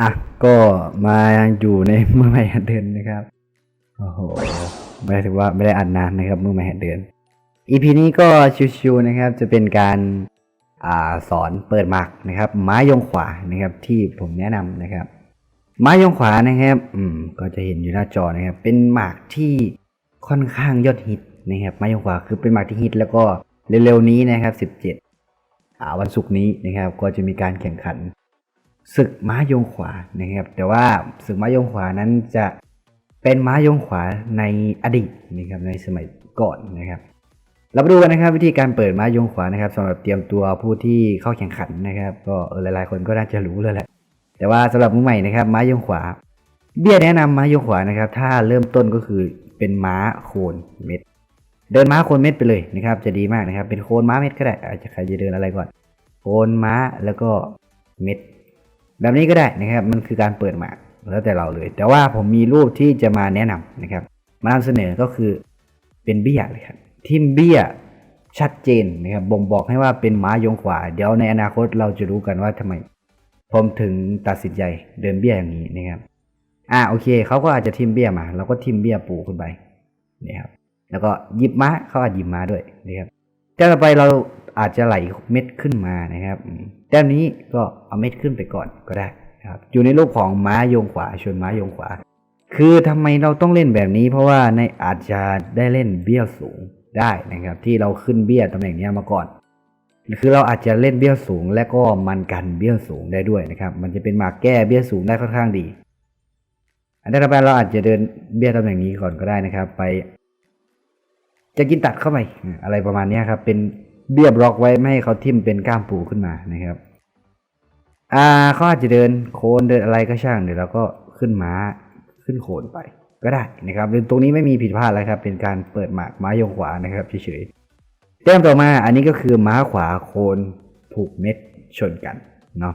อะก็มาอยู่ในมือใหม่หัดเดินนะครับโอ้โหไม่ได้ถือว่าไม่ได้อ่านนานนะครับมือใหม่หัดเดิน EP นี้ก็ชิวๆนะครับ จะเป็นการอ่าสอนเปิดหมากนะครับ ไม้ยงขวานะครับ ที่ผมแนะนำนะครับ ไม้ยงขวานะครับ อืม ก็จะเห็นอยู่หน้าจอนะครับ เป็นหมากที่ค่อนข้างยอดฮิตนะครับ ไม้ยงขวาคือเป็นหมากที่ฮิตแล้วก็เร็วๆนี้นะครับ 17อ่าวันศุกร์นี้นะครับ ก็จะมีการแข่งขัน ศึกม้ายงขวานะครับแต่ว่าศึกม้ายงขวานั้นจะเป็นม้ายงขวาในอดีตนะครับในสมัยก่อนนะครับเรามาดูกันนะครับวิธีการเปิดม้ายงขวานะครับสำหรับเตรียมตัวผู้ที่เข้าแข่งขันนะครับ ก็เออหลายๆ คนก็น่าจะรู้แล้วแหละแต่ว่าสำหรับมือใหม่นะครับม้ายงขวา เบี้ยแนะนำม้ายงขวานะครับ ถ้าเริ่มต้นก็คือเป็นม้าโคนเม็ด เดินม้าโคนเม็ดไปเลยนะครับ จะดีมากนะครับ เป็นโคนม้าเม็ดก็ได้อาจจะใครจะเดินอะไรก่อน โคนม้าแล้วก็เม็ด แบบนี้ก็ได้นะครับ มันคือการเปิดหมากแล้วแต่เราเลย แต่ว่าผมมีรูปที่จะมาแนะนำนะครับ มานำเสนอก็คือเป็นเบี้ยเลยครับทิมเบี้ยชัดเจนนะครับบ่งบอกให้ว่าเป็นม้ายงขวา เดี๋ยวในอนาคตเราจะรู้กันว่าทำไม ผมถึงตัดสินใจเดินเบี้ยอย่างนี้นะครับ อ่าโอเคเขาก็อาจจะทิมเบี้ยมาเราก็ทิมเบี้ยปูขึ้นไปนี่ครับแล้วก็หยิบม้าเขาอาจหยิบม้าด้วยนะครับแต้มต่อไปเรา อาจจะไหลเม็ดขึ้นมานะครับแต้มนี้ก็เอาเม็ดขึ้นไปก่อนก็ได้ครับอยู่ในรูปของม้าโยงขวาชนม้าโยงขวา คือทำไมเราต้องเล่นแบบนี้ เพราะว่าในอาจจะได้เล่นเบี้ยสูงได้นะครับ ที่เราขึ้นเบี้ยตำแหน่งนี้มาก่อน คือเราอาจจะเล่นเบี้ยสูง และก็มันกันเบี้ยสูงได้ด้วยนะครับ มันจะเป็นหมากแก้เบี้ยสูงได้ค่อนข้างดี อันดับต่อไปเราอาจจะเดินเบี้ยตำแหน่งนี้ก่อนก็ได้นะครับ ไป จะกินตัดเข้าไปอะไรประมาณนี้ครับ เป็น เบี้ยบล็อกไว้ไม่ให้เขาทิ่มเป็นก้ามปูขึ้นมานะครับ อ่าเขาอาจจะเดินโคนเดินอะไรก็ช่างเดี๋ยวเราก็ขึ้นม้าขึ้นโคนไปก็ได้นะครับตรงนี้ไม่มีผิดพลาดอะไรครับ เป็นการเปิดหมากม้ายงขวานะครับเฉยๆแต้มต่อมาอันนี้ก็คือม้าขวาโคนผูกเม็ดชนกันเนาะ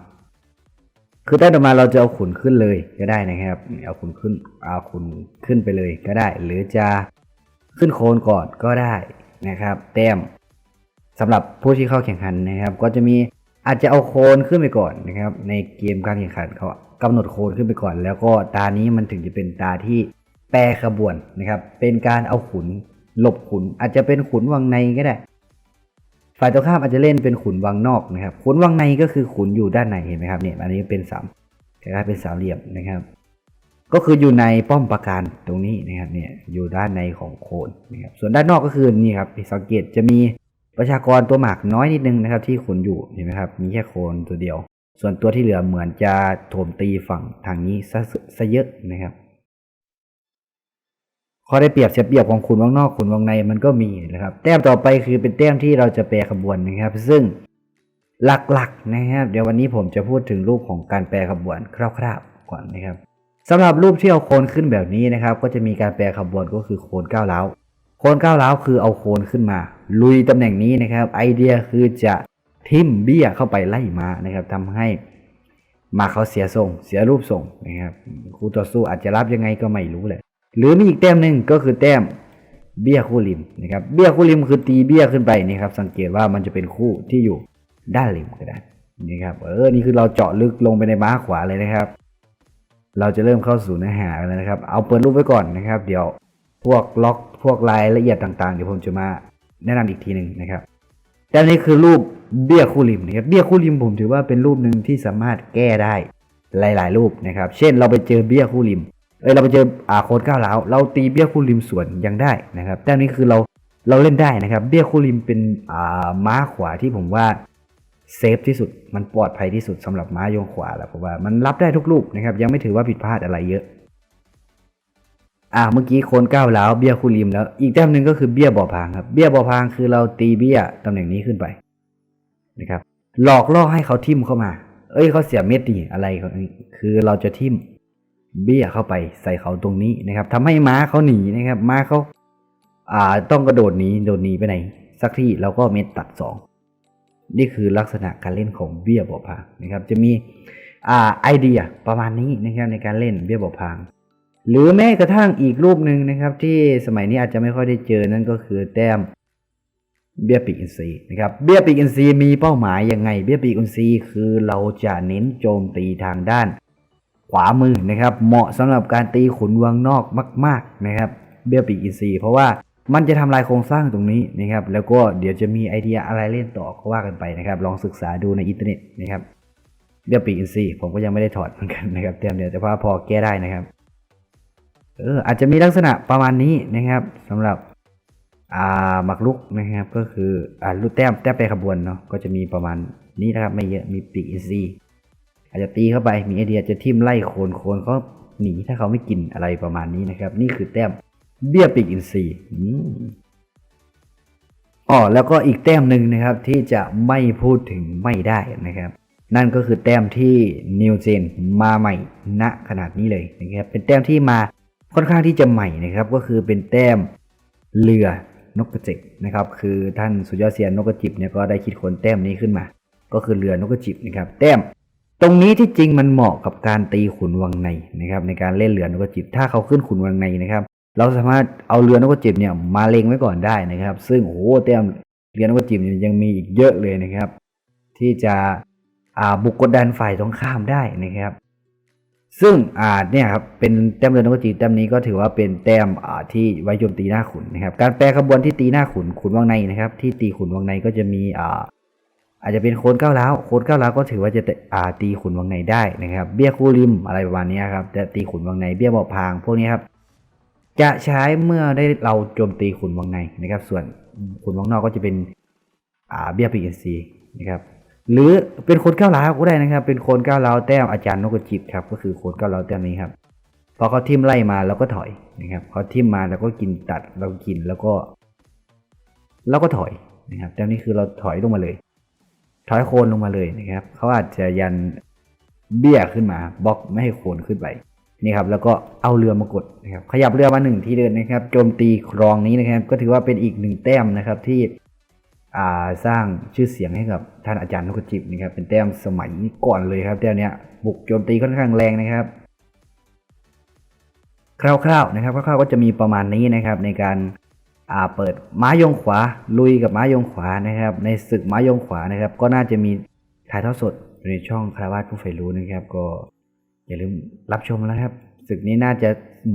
คือแต้มต่อมาเราจะเอาขุนขึ้นเลยก็ได้นะครับ เอาขุนขึ้นเอาขุนขึ้นไปเลยก็ได้ หรือจะขึ้นโคนก่อนก็ได้นะครับ แต้ม สำหรับผู้ที่เข้าแข่งขันนะครับ ก็จะมีอาจจะเอาโคนขึ้นไปก่อนนะครับ ในเกมการแข่งขันเขากำหนดโคนขึ้นไปก่อน แล้วก็ตานี้มันถึงจะเป็นตาที่แปรขบวนนะครับ เป็นการเอาขุนหลบขุน อาจจะเป็นขุนวังในก็ได้ ฝ่ายตรงข้ามอาจจะเล่นเป็นขุนวังนอกนะครับ ขุนวังในก็คือขุนอยู่ด้านในเห็นไหมครับเนี่ยอันนี้เป็นสามคล้ายเป็นสามเหลี่ยมนะครับ ก็คืออยู่ในป้อมปราการตรงนี้นะครับเนี่ยอยู่ด้านในของโคนนะครับส่วนด้านนอกก็คือนี่ครับสังเกตจะมี ประชากรตัวหมากน้อยนิดนึงนะครับ ที่ขุนอยู่เห็นไหมครับ มีแค่โคนตัวเดียว ส่วนตัวที่เหลือเหมือนจะโถมตีฝั่งทางนี้ซะซะเยอะนะครับข้อได้เปรียบเสียเปรียบของขุนวงนอกขุนวงในมันก็มีนะครับ แต้มต่อไปคือเป็นแต้มที่เราจะแปรขบวนนะครับ ซึ่งหลักๆนะครับ เดี๋ยววันนี้ผมจะพูดถึงรูปของการแปรขบวนคร่าวๆก่อนนะครับสำหรับรูปที่เอาโคนขึ้นแบบนี้นะครับ ก็จะมีการแปรขบวนก็คือโคนก้าวเล้าว โคนก้าวเล้าวคือเอาโคนขึ้นมา ลุยตำแหน่งนี้นะครับ ไอเดียคือจะทิ่มเบี้ยเข้าไปไล่มานะครับทำให้มาเขาเสียทรง เสียรูปทรงนะครับคู่ต่อสู้อาจจะรับยังไงก็ไม่รู้เลยหรือมีอีกแต้มหนึ่งก็คือแต้มเบี้ยคู่ริมนะครับเบี้ยคู่ริมคือตีเบี้ยขึ้นไปนี่ครับสังเกตว่ามันจะเป็นคู่ที่อยู่ด้านริมก็ได้นี่ครับเออนี่คือเราเจาะลึกลงไปในม้าขวาเลยนะครับ เราจะเริ่มเข้าสู่เนื้อหาแล้วนะครับ เอาเปิดรูปไว้ก่อนนะครับ เดี๋ยว พวกล็อกพวกรายละเอียดต่างๆ เดี๋ยวผมจะมาแนะนำอีกทีหนึ่งนะครับแต่นนี้คือรูปเบี้ยคู่ริมนะครับเบี้ยคู่ริมผมถือว่าเป็นรูปหนึ่งที่สามารถแก้ได้หลาย ๆ รูปนะครับ เช่นเราไปเจอเบี้ยคู่ริม เอ้ยเราไปเจออาโคนก้าวร้าเราตีเบี้ยคู่ริมสวนยังได้นะครับแต่นนี้คือเราเราเล่นได้นะครับ เบี้ยคู่ริมเป็นอ่าม้าขวาที่ผมว่าเซฟที่สุดมันปลอดภัยที่สุดสำหรับม้าโยงขวาแหละผมว่ามันรับได้ทุกลูกนะครับยังไม่ถือว่าผิดพลาดอะไรเยอะ อ่าเมื่อกี้โคนก้าวแล้วเบี้ยคูริมแล้ว อีกแต้มหนึ่งก็คือเบี้ยบ่อพางครับ เบี้ยบ่อพางคือเราตีเบี้ยตำแหน่งนี้ขึ้นไปนะครับ หลอกล่อให้เขาทิ่มเข้ามา เอ้ยเขาเสียเม็ดดิอะไรคือเราจะทิ่มเบี้ยเข้าไปใส่เขาตรงนี้นะครับทำให้ม้าเขาหนีนะครับ ม้าเขาอ่าต้องกระโดดหนีโดดหนีไปไหน สักที่เราก็เม็ดตัดสองนี่คือลักษณะการเล่นของเบี้ยบ่อพางนะครับ จะมีอ่าไอเดียประมาณนี้นะครับในการเล่นเบี้ยบ่อพาง หรือแม้กระทั่งอีกรูปหนึ่งนะครับ ที่สมัยนี้อาจจะไม่ค่อยได้เจอนั่นก็คือแต้มเบี้ยปีกอินทรีนะครับเบี้ยปีกอินทรีมีเป้าหมายยังไง เบี้ยปีกอินทรีคือเราจะเน้นโจมตีทางด้าน ขวามือนะครับ เหมาะสำหรับการตีขุนวงนอกมาก ๆนะครับ เบี้ยปีกอินซีเพราะว่ามันจะทำลายโครงสร้างตรงนี้นะครับ แล้วก็เดี๋ยวจะมีไอเดียอะไรเล่นต่อก็ว่ากันไปนะครับ ลองศึกษาดูในอินเทอร์เน็ตนะครับเบี้ยปีกอินซีผมก็ยังไม่ได้ถอดเหมือนกันนะครับเตรียมเดียวแต่ว่าพอแก้ได้นะครับ เอออาจจะมีลักษณะประมาณนี้นะครับสำหรับอ่าหมักลุกนะครับ ก็คืออ่าลูกแต้มแต้มไปขบวนเนาะก็จะมีประมาณนี้นะครับไม่เยอะมีปีกอินซีอาจจะตีเข้าไปมีไอเดียจะทิ่มไล่โคนโคนเขาหนีถ้าเขาไม่กินอะไรประมาณนี้นะครับ นี่คือแต้มเบี้ยปีกอินซีอ๋อแล้วก็อีกแต้มหนึ่งนะครับที่จะไม่พูดถึงไม่ได้นะครับ นั่นก็คือแต้มที่นิวเจนมาใหม่ณขนาดนี้เลยนะครับเป็นแต้มที่มา ค่อนข้างที่จะใหม่นะครับ ก็คือเป็นแต้มเรือนกกระจิบนะครับ คือท่านสุยอดเซียนนกกระจิบเนี่ยก็ได้คิดค้นแต้มนี้ขึ้นมา ก็คือเรือนกกระจิบนะครับ แต้ม ตรงนี้ที่จริงมันเหมาะกับการตีขุนวังในนะครับ ในการเล่นเรือนกกระจิบถ้าเขาขึ้นขุนวังในนะครับ เราสามารถเอาเรือนกกระจิบเนี่ยมาเล็งไว้ก่อนได้นะครับ ซึ่งโอ้โหแต้มเรือนกกระจิบเนี่ยยังมีอีกเยอะเลยนะครับ ที่จะบุกกดดันฝ่ายตรงข้ามได้นะครับ ซึ่งอ่าเนี่ยครับเป็นแต้มเรือนนกจีแต้มนี้ก็ถือว่าเป็นแต้มอ่าที่ไว้โจมตีหน้าขุนนะครับ การแปลขบวนที่ตีหน้าขุนขุนวังในนะครับ ที่ตีขุนวังในก็จะมีอ่าอาจจะเป็นโคนเก้าวร้าวโคนเก้าวร้าวก็ถือว่าจะอ่าตีขุนวังในได้นะครับ เบี้ยคู่ริมอะไรประมาณนี้ครับจะตีขุนวังในเบี้ยบอบพางพวกนี้ครับจะใช้เมื่อได้เราโจมตีขุนวังในนะครับ ส่วนขุนวังนอกก็จะเป็นอ่าเบี้ยปีกอินซีนะครับ หรือเป็นโคนก้าวร้าวก็ได้นะครับ เป็นโคนก้าวร้าวแต้มอาจารย์นกกระจิบครับ ก็คือโคนก้าวร้าวแต้มนี้ครับพอเขาทิมไล่มาเราก็ถอยนะครับเขาทิมมาแล้วก็กินตัดเรากินแล้วก็เราก็ถอยนะครับแต้มนี้คือเราถอยลงมาเลย ถอยโคนลงมาเลยนะครับเขาอาจจะยันเบี้ยขึ้นมาบล็อกไม่ให้โคนขึ้นไปนี่ครับแล้วก็เอาเรือมากดนะครับขยับเรือมาหนึ่งทีเดินนะครับโจมตีครองนี้นะครับ ก็ถือว่าเป็นอีกหนึ่งแต้มนะครับที่ สร้างชื่อเสียงให้กับท่านอาจารย์นกจิบนะครับ เป็นแต้มสมัยก่อนเลยครับแต้มเนี้ยบุกโจมตีค่อนข้างแรงนะครับ คร่าวๆนะครับคร่าวๆก็จะมีประมาณนี้นะครับ ในการเปิดม้ายงขวาลุยกับม้ายงขวานะครับ ในศึกม้ายงขวานะครับ ก็น่าจะมีถ่ายทอดสดในช่องคาราวาสผู้ใฝ่รู้นะครับ ก็อย่าลืมรับชมแล้วครับศึกนี้น่าจะ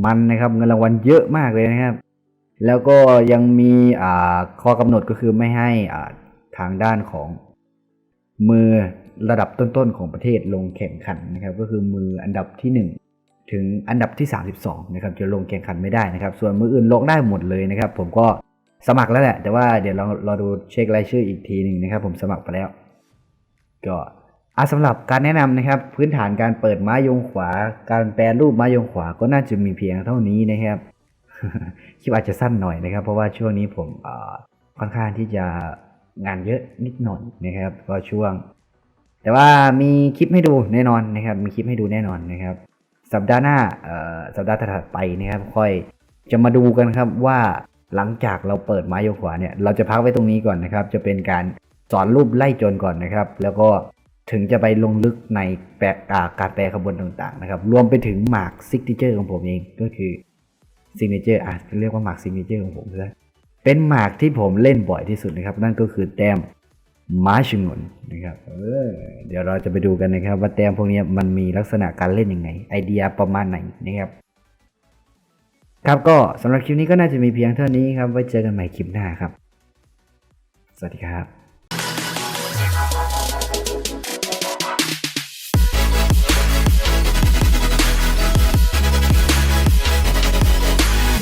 มันนะครับเงินรางวัลเยอะมากเลยนะครับ แล้วก็ยังมีข้อกำหนดก็คือไม่ให้ทางด้านของมือระดับต้นๆของประเทศลงแข่งขันนะครับ ก็คือมืออันดับที่ 1 ถึงอันดับที่ 32นะครับจะลงแข่งขันไม่ได้นะครับ ส่วนมืออื่นลงได้หมดเลยนะครับ ผมก็สมัครแล้วแหละ แต่ว่าเดี๋ยวเราเราดูเช็ครายชื่ออีกทีหนึ่งนะครับ ผมสมัครไปแล้ว ก็อะสำหรับการแนะนำนะครับ พื้นฐานการเปิดม้ายงขวา การแปลรูปม้ายงขวาก็น่าจะมีเพียงเท่านี้นะครับ คลิปอาจจะสั้นหน่อยนะครับ เพราะว่าช่วงนี้ผมค่อนข้างที่จะงานเยอะนิดหน่อยนะครับ ก็ช่วง แต่ว่ามีคลิปให้ดูแน่นอนนะครับ มีคลิปให้ดูแน่นอนนะครับ สัปดาห์หน้าสัปดาห์ถัดไปนะครับ ค่อยจะมาดูกันครับว่าหลังจากเราเปิดไม้โยกขวาเนี่ย เราจะพักไว้ตรงนี้ก่อนนะครับ จะเป็นการสอนรูปไล่จนก่อนนะครับ แล้วก็ถึงจะไปลงลึกในแปลการแปลขบวนต่างๆนะครับ รวมไปถึงหมากซิกเจอร์ของผมเองก็คือ ซิงเกิลเจอร์อะเรียกว่าหมากซิงเกิลเจอร์ของผมเลยเป็นหมากที่ผมเล่นบ่อยที่สุดนะครับ นั่นก็คือแต้มม้าชงนนะครับเออเดี๋ยวเราจะไปดูกันนะครับ ว่าแต้มพวกนี้มันมีลักษณะการเล่นยังไง ไอเดียประมาณไหนนะครับ ครับก็สำหรับคลิปนี้ก็น่าจะมีเพียงเท่านี้ครับ ไว้เจอกันใหม่คลิปหน้าครับ สวัสดีครับ